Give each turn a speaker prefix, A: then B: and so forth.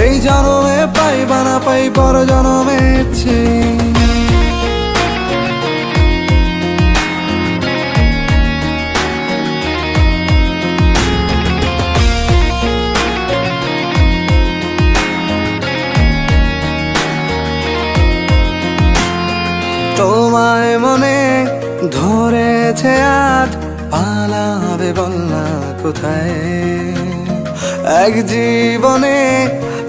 A: এই জনমে পাই বা না পাই পর জনমে তোমায় মনে ধরেছে আজ, পালাবে বল না কোথায়? এক জীবনে